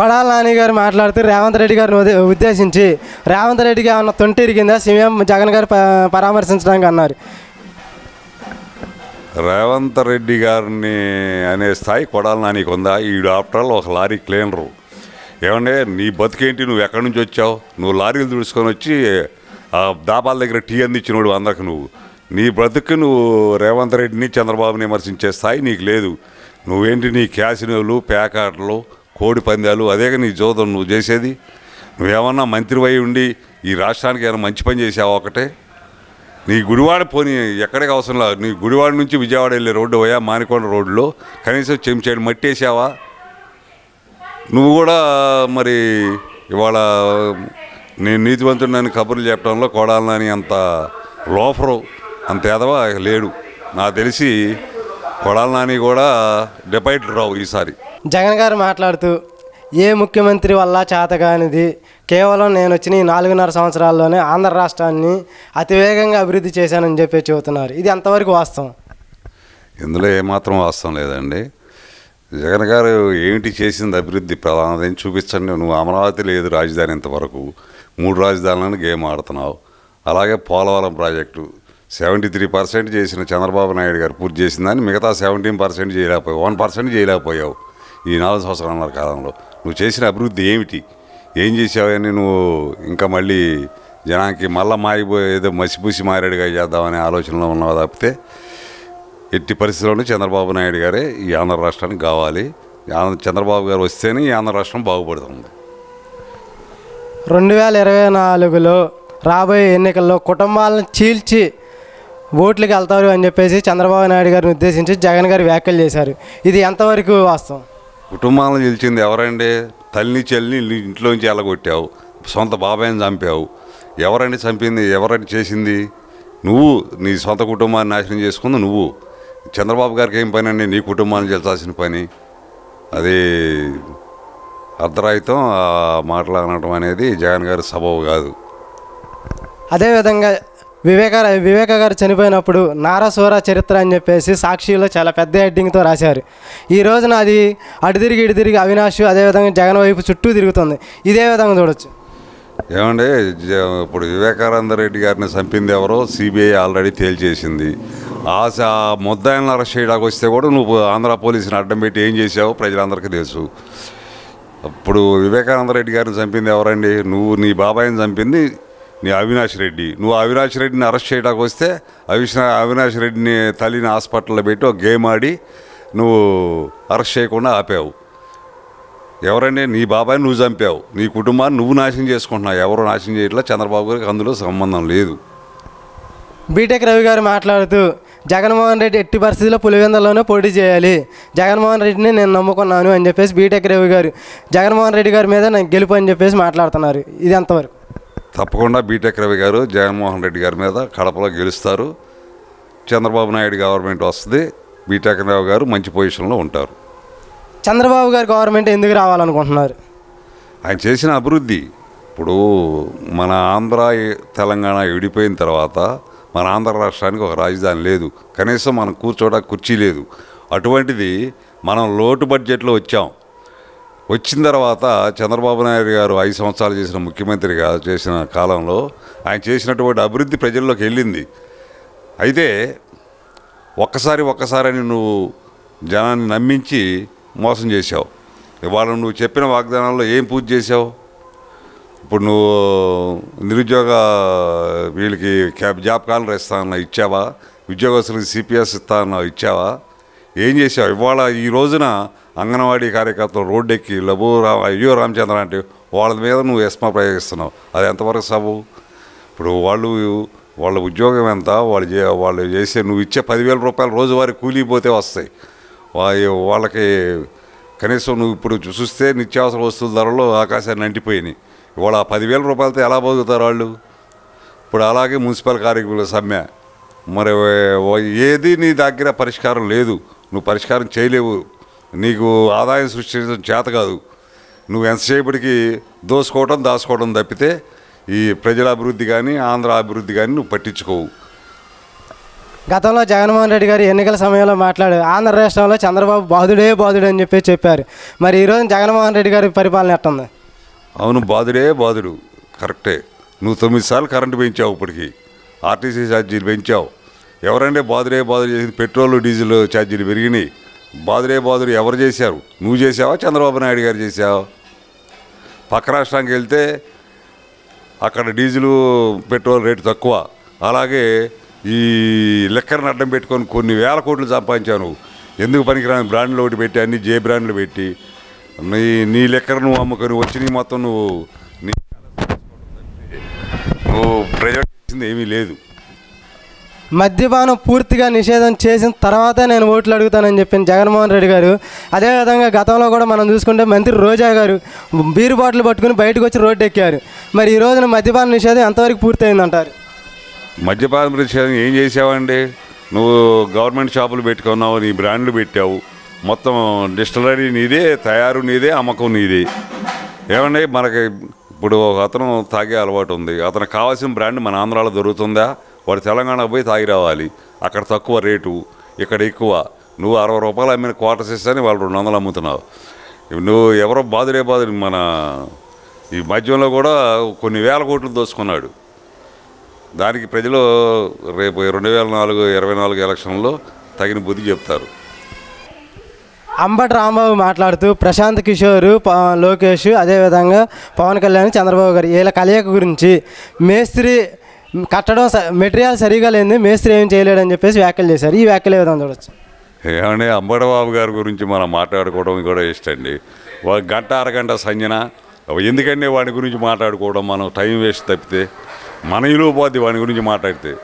కొడాల నాని గారు మాట్లాడుతూ రేవంత్ రెడ్డి గారిని ఉద్దేశించి రేవంత్ రెడ్డికి ఏమన్నా తొంటిరి కింద సీఎం జగన్ గారు పరామర్శించడానికి అన్నారు. రేవంత్ రెడ్డి గారిని అనే స్థాయి కొడాల నానికి ఉందా? ఈడు ఆఫ్టర్ ఆల్ ఒక లారీ క్లీనరు. ఏమంటే నీ బతుకేంటి? నువ్వు ఎక్కడి నుంచి వచ్చావు? నువ్వు లారీలు తుడుచుకొని వచ్చి ఆ దాబాల దగ్గర టీ అందించినోడు అందరికి నువ్వు. నీ బ్రతుకు నువ్వు రేవంత్ రెడ్డిని చంద్రబాబుని విమర్శించే స్థాయి నీకు లేదు. నువ్వేంటి నీ క్యాసినోలు పేకాటలు కోడి పందాలు అదే నీ జోదం నువ్వు చేసేది. నువ్వేమన్నా మంత్రివై ఉండి ఈ రాష్ట్రానికి ఏమైనా మంచి పని చేసావా ఒకటే? నీ గుడివాడ పోనీ ఎక్కడికి అవసరం లేదు నీ గుడివాడ నుంచి విజయవాడ వెళ్ళే రోడ్డు పోయా మానికొండ రోడ్లో కనీసం చెంచాడు మట్టి వేసావా? నువ్వు కూడా మరి ఇవాళ నేను నీతివంతుడిని కబుర్లు చెప్పడంలో కొడాలని అంత లోఫరు అంత ఎదవ? లేడు. నాకు తెలిసి కొడాల నాని కూడా డిపైట్ రావు ఈసారి. జగన్ గారు మాట్లాడుతూ ఏ ముఖ్యమంత్రి వల్ల చేతగానిది కేవలం నేను వచ్చిన ఈ నాలుగున్నర సంవత్సరాల్లోనే ఆంధ్ర రాష్ట్రాన్ని అతివేగంగా అభివృద్ధి చేశానని చెప్పి చెబుతున్నారు. ఇది ఎంతవరకు వాస్తవం? ఇందులో ఏమాత్రం వాస్తవం లేదండి. జగన్ గారు ఏమిటి చేసింది అభివృద్ధి ప్రధానది చూపించండి. నువ్వు అమరావతి లేదు రాజధాని ఇంతవరకు. మూడు రాజధానులను గేమ్ ఆడుతున్నావు. అలాగే Polavaram project seventy three percent చేసిన చంద్రబాబు నాయుడు గారు పూర్తి చేసిందని మిగతా సెవెంటీన్ పర్సెంట్ చేయలేకపోయావు. వన్ పర్సెంట్ చేయలేకపోయావు ఈ నాలుగు సంవత్సరాల కాలంలో. నువ్వు చేసిన అభివృద్ధి ఏమిటి? ఏం చేసావని నువ్వు ఇంకా మళ్ళీ జనానికి మళ్ళీ మాయిపోయి ఏదో మసిపూసి మారేడుగా చేద్దామనే ఆలోచనలో ఉన్నావు తప్పితే ఎట్టి పరిస్థితుల్లోనూ చంద్రబాబు నాయుడు గారే ఈ ఆంధ్ర రాష్ట్రానికి కావాలి. చంద్రబాబు గారు వస్తేనే ఈ ఆంధ్ర రాష్ట్రం బాగుపడుతుంది. రెండు వేల ఇరవై నాలుగులో రాబోయే ఎన్నికల్లో కుటుంబాలను చీల్చి ఓట్లకి వెళ్తారు అని చెప్పేసి చంద్రబాబు నాయుడు గారిని ఉద్దేశించి జగన్ గారు వ్యాఖ్యలు చేశారు. ఇది ఎంతవరకు వాస్తవం? కుటుంబాలను గెలిచింది ఎవరండి? తల్లిని చెల్లిని ఇంట్లోంచి ఎలగొట్టావు. సొంత బాబాయిని చంపావు. ఎవరండి చంపింది? ఎవరండి చేసింది? నువ్వు నీ సొంత కుటుంబాన్ని నాశనం చేసుకుంది నువ్వు. చంద్రబాబు గారికి ఏం పని అండి నీ కుటుంబాన్ని గెలిచాల్సిన పని. అది అర్ధరాయితం ఆ మాటలు అనడం అనేది జగన్ గారి సబబు కాదు. అదేవిధంగా వివేక వివేక గారు చనిపోయినప్పుడు నారసూర చరిత్ర అని చెప్పేసి సాక్షిలో చాలా పెద్ద హెడ్డింగ్తో రాశారు. ఈ రోజున అది అటు తిరిగి ఇటు తిరిగి అవినాష్ అదేవిధంగా జగన్ వైపు చుట్టూ తిరుగుతుంది. ఇదే విధంగా చూడొచ్చు. ఏమండి ఇప్పుడు వివేకానంద రెడ్డి గారిని చంపింది ఎవరో సిబిఐ ఆల్రెడీ తేల్చేసింది. ఆ స- ఆ ముద్దాయిలను అరెస్ట్ చేయడానికి వస్తే కూడా నువ్వు ఆంధ్ర పోలీసుని అడ్డం పెట్టి ఏం చేసావో ప్రజలందరికీ తెలుసు. అప్పుడు వివేకానంద రెడ్డి గారిని చంపింది ఎవరండి? నువ్వు నీ బాబాయిని చంపింది నీ అవినాష్ రెడ్డి. నువ్వు అవినాష్ రెడ్డిని అరెస్ట్ చేయడానికి వస్తే అవిష్ అవినాష్ రెడ్డిని తల్లిని హాస్పిటల్లో పెట్టి ఒక గేమ్ ఆడి నువ్వు అరెస్ట్ చేయకుండా ఆపావు. ఎవరండి? నీ బాబాయ్ నువ్వు చంపావు. నీ కుటుంబాన్ని నువ్వు నాశనం చేసుకుంటున్నావు. ఎవరు నాశనం చేయట్లా? చంద్రబాబు గారికి అందులో సంబంధం లేదు. బీటెక్ రవి గారు మాట్లాడుతూ జగన్మోహన్ రెడ్డి ఎట్టి పరిస్థితుల్లో పులివెందల్లోనే పోటీ చేయాలి. జగన్మోహన్ రెడ్డిని నేను నమ్ముకున్నాను అని చెప్పేసి బీటెక్ రవి గారు జగన్మోహన్ రెడ్డి గారి మీద నేను గెలుపు అని చెప్పేసి మాట్లాడుతున్నారు. ఇది ఎంతవరకు? తప్పకుండా బీటెక్ రవి గారు జగన్మోహన్ రెడ్డి గారి మీద కడపలో గెలుస్తారు. చంద్రబాబు నాయుడు గవర్నమెంట్ వస్తుంది. బీటెక్ రావు గారు మంచి పొజిషన్లో ఉంటారు. చంద్రబాబు గారు గవర్నమెంట్ ఎందుకు రావాలనుకుంటున్నారు? ఆయన చేసిన అభివృద్ధి. ఇప్పుడు మన ఆంధ్ర తెలంగాణ విడిపోయిన తర్వాత మన ఆంధ్ర రాష్ట్రానికి ఒక రాజధాని లేదు. కనీసం మనం కూర్చోడానికి కుర్చీ లేదు. అటువంటిది మనం లోటు బడ్జెట్లో వచ్చాం. వచ్చిన తర్వాత చంద్రబాబు నాయుడు గారు ఐదు సంవత్సరాలు చేసిన ముఖ్యమంత్రిగా చేసిన కాలంలో ఆయన చేసినటువంటి అభివృద్ధి ప్రజల్లోకి వెళ్ళింది. అయితే ఒక్కసారి ఒక్కసారని నువ్వు జనాన్ని నమ్మించి మోసం చేశావు. ఇవాళ నువ్వు చెప్పిన వాగ్దానాల్లో ఏం పూజ చేసావు ఇప్పుడు నువ్వు నిరుద్యోగ వీళ్ళకి క్యాబ్ జాబ్ కాలర్ ఇస్తా అన్న ఇచ్చావా? ఉద్యోగస్తులకి సిపిఎస్ ఇస్తా అన్నా ఇచ్చావా? ఏం చేసావు ఇవాళ ఈ రోజున అంగన్వాడీ కార్యకర్తలు రోడ్డెక్కి లబు రా అయ్యో రామచంద్ర అంటే వాళ్ళ మీద నువ్వు ఎస్మా ప్రయోగిస్తున్నావు. అది ఎంతవరకు సబు? ఇప్పుడు వాళ్ళు వాళ్ళ ఉద్యోగం ఎంత? వాళ్ళు చే వాళ్ళు చేసే నువ్వు ఇచ్చే పదివేల రూపాయలు రోజువారీ కూలీ పోతే వస్తాయి. వాళ్ళకి కనీసం నువ్వు ఇప్పుడు చూస్తే నిత్యావసర వస్తువుల ధరలు ఆకాశాన్ని అంటిపోయినాయి. ఇవాళ ఆ పదివేల రూపాయలతో ఎలా బతుకుతారు వాళ్ళు? ఇప్పుడు అలాగే మున్సిపల్ కార్యక్రమాల సమ్మె. మరి ఏది నీ దగ్గర పరిష్కారం లేదు. నువ్వు పరిష్కారం చేయలేవు. నీకు ఆదాయం సృష్టించడం చేత కాదు. నువ్వు ఎంతసేపటికి దోసుకోవడం దాచుకోవడం తప్పితే ఈ ప్రజల అభివృద్ధి కానీ ఆంధ్ర అభివృద్ధి కానీ నువ్వు పట్టించుకోవు. గతంలో జగన్మోహన్ రెడ్డి గారు ఎన్నికల సమయంలో మాట్లాడు ఆంధ్ర రాష్ట్రంలో చంద్రబాబు బాధుడే బాధుడు అని చెప్పి చెప్పారు. మరి ఈరోజు జగన్మోహన్ రెడ్డి గారి పరిపాలన ఎట్టుంది? అవును బాధుడే బాధుడు కరెక్టే. నువ్వు తొమ్మిది సార్లు కరెంటు పెంచావు ఇప్పటికి. ఆర్టీసీ ఛార్జీలు పెంచావు. ఎవరంటే బాధుడే బాధుడు చేసింది? పెట్రోల్ డీజిల్ ఛార్జీలు పెరిగినాయి. బాదురే బాదురు ఎవరు చేశారు? నువ్వు చేసావా చంద్రబాబు నాయుడు గారు చేసావా పక్క రాష్ట్రానికి వెళ్తే అక్కడ డీజిల్ పెట్రోల్ రేటు తక్కువ. అలాగే ఈ లెక్కర్ని అడ్డం పెట్టుకొని కొన్ని వేల కోట్లు సంపాదించావు ఎందుకు పనికిరాని బ్రాండ్లు ఒకటి పెట్టి అన్ని జే బ్రాండ్లు పెట్టి. నీ నీ లెక్కర్ నువ్వు అమ్ముకొని వచ్చి మొత్తం నువ్వు నీ నువ్వు ప్రయోజనం ఏమీ లేదు. మద్యపానం పూర్తిగా నిషేధం చేసిన తర్వాత నేను ఓట్లు అడుగుతానని చెప్పిన జగన్మోహన్ రెడ్డి గారు. అదేవిధంగా గతంలో కూడా మనం చూసుకుంటే మంత్రి రోజా గారు బీరు బాటిల్ పట్టుకుని బయటకు వచ్చి రోడ్డు ఎక్కారు. మరి ఈ రోజున మద్యపాన నిషేధం ఎంతవరకు పూర్తయిందంటారు? మద్యపాన నిషేధం ఏం చేసావండి? నువ్వు గవర్నమెంట్ షాపులు పెట్టుకున్నావు నీ బ్రాండ్లు పెట్టావు. మొత్తం డిస్టిలరీ నీదే తయారు నీదే అమ్మకం నీదే. ఏమండి? మనకి ఇప్పుడు ఒక అతను తాగే అలవాటు ఉంది. అతనికి కావాల్సిన బ్రాండ్ మన ఆంధ్రాలో దొరుకుతుందా? వాడు తెలంగాణకు పోయి తాగి రావాలి అక్కడ తక్కువ రేటు ఇక్కడ ఎక్కువ. నువ్వు అరవై రూపాయలు అమ్మిన క్వార్టర్స్ ఇస్తాని వాళ్ళు రెండు వందలు అమ్ముతున్నావు. నువ్వు ఎవరో బాధుడే బాధుడు మన ఈ మద్యంలో కూడా కొన్ని వేల కోట్లు దోసుకున్నాడు. దానికి ప్రజలు రేపు రెండు వేల నాలుగు ఇరవై నాలుగు ఎలక్షన్లో తగిన బుద్ధి చెప్తారు. అంబటి రాంబాబు మాట్లాడుతూ ప్రశాంత్ కిషోర్ లోకేష్ అదేవిధంగా పవన్ కళ్యాణ్ చంద్రబాబు గారు వీళ్ళ కలయిక గురించి మేస్త్రి కట్టడం స- మెటీరియల్ సరిగా లేని మేస్త్రి ఏం చేయలేడని చెప్పేసి వ్యాఖ్యలు చేశారు. ఈ వ్యాఖ్యలు ఏ విధంగా చూడొచ్చు ఏమంటే అంబడబాబు గారి గురించి మనం మాట్లాడుకోవడం కూడా ఇష్టండి. అండి గంట అరగంట సంజన ఎందుకంటే వాడి గురించి మాట్లాడుకోవడం? మనం టైం వేస్ట్ తప్పితే మన ఇలువ పోద్ది వాడి గురించి మాట్లాడితే.